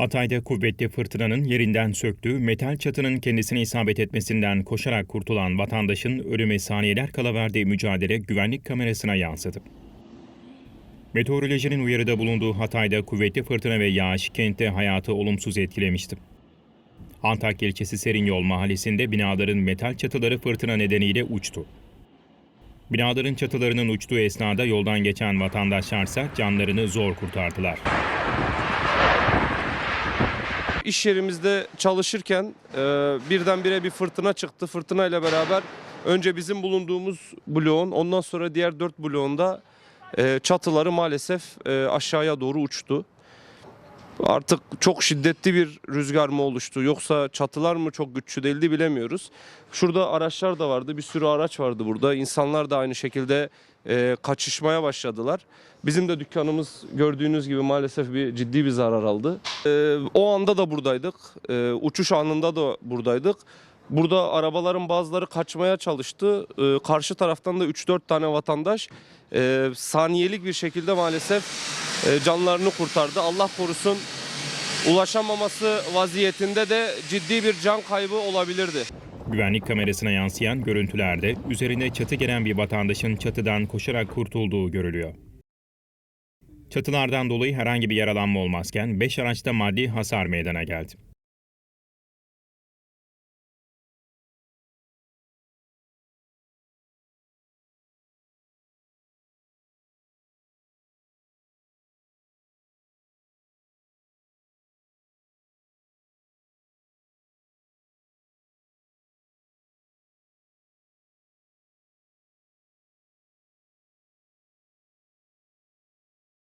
Hatay'da kuvvetli fırtınanın yerinden söktüğü metal çatının kendisine isabet etmesinden koşarak kurtulan vatandaşın ölüme saniyeler kala verdiği mücadele güvenlik kamerasına yansıdı. Meteorolojinin uyarıda bulunduğu Hatay'da kuvvetli fırtına ve yağış kentte hayatı olumsuz etkilemişti. Antakya ilçesi Serinyol mahallesinde binaların metal çatıları fırtına nedeniyle uçtu. Binaların çatılarının uçtuğu esnada yoldan geçen vatandaşlarsa canlarını zor kurtardılar. İş yerimizde çalışırken e, birdenbire bir fırtına çıktı. Fırtına ile beraber önce bizim bulunduğumuz bloğun ondan sonra diğer dört bloğunda e, çatıları maalesef e, aşağıya doğru uçtu. Artık çok şiddetli bir rüzgar mı oluştu yoksa çatılar mı çok güçlü değildi bilemiyoruz. Şurada araçlar da vardı bir sürü araç vardı burada. İnsanlar da aynı şekilde e, kaçışmaya başladılar. Bizim de dükkanımız gördüğünüz gibi maalesef bir ciddi bir zarar aldı. E, o anda da buradaydık. E, uçuş anında da buradaydık. Burada arabaların bazıları kaçmaya çalıştı. E, karşı taraftan da 3-4 tane vatandaş e, saniyelik bir şekilde maalesef canlarını kurtardı. Allah korusun ulaşamaması vaziyetinde de ciddi bir can kaybı olabilirdi. Güvenlik kamerasına yansıyan görüntülerde üzerine çatı gelen bir vatandaşın çatıdan koşarak kurtulduğu görülüyor. Çatılardan dolayı herhangi bir yaralanma olmazken 5 araçta maddi hasar meydana geldi.